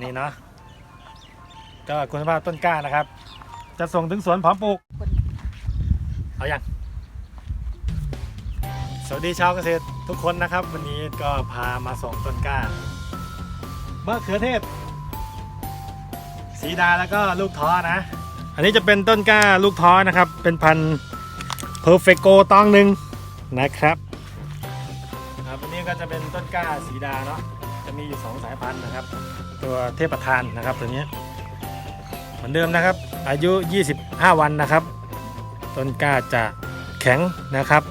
นี่เนาะก็คุณภาพต้นกล้านะครับ จะส่งถึงสวนพร้อมปลูก เอาอย่างสวัสดีชาวเกษตรทุกคนนะครับ วันนี้ก็พามาส่งต้นกล้ามะเขือเทศ สีดาแล้วก็ลูกท้อนะ อันนี้จะเป็นต้นกล้าลูกท้อนะครับ เป็นพันธุ์เพอร์เฟโกตองหนึ่งนะครับครับอันนี้ก็จะเป็นต้นกล้าสีดาเนาะ จะมีอยู่สองสายพันธุ์นะครับ ตัวเทพประธานนะครับตัวนี้ เหมือนเดิมนะครับ อายุ 25 วันนะครับ ต้นกล้าจะแข็งนะครับ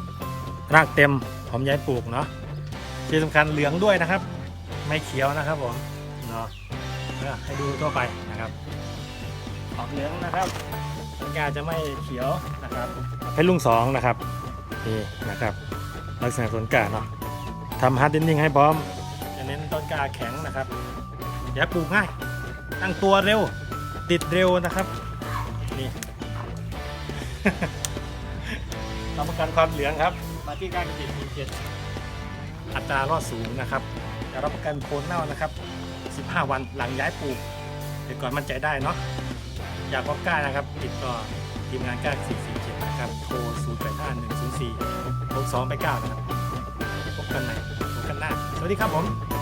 รากเต็มหอมย้ายปลูกเนาะที่สำคัญเหลืองด้วยนะครับ ไม่เขียวนะครับผมเนาะเพื่อให้ดูทั่วไปนะครับออกเหลืองนะครับต้นกล้าจะไม่เขียวนะครับให้ลุงสองนะครับนี่นะครับ ลักษณะต้นกล้าเนาะทำฮาร์ดเดนนิ่งให้พร้อมจะ เน้นต้นกล้าแข็งนะครับอย่าปลูกง่าย ตั้งตัวเร็ว ติดเร็วนะครับนี่รับประกันความเหลืองครับ มาที่การเก็บมีเจ็ดอัตรารอดสูงนะครับจะรับประกันโคนเน่านะครับ 15 วันหลังย้ายปลูกเดี๋ยวก่อนมั่นใจได้เนาะอยากพบกล้านะครับ ติดต่อทีมงานกล้า447นะครับโทร 0 8 5 1 0 4 6 2ไป9นะครับพบกันใหม่พบกันหน้า สวัสดีครับผม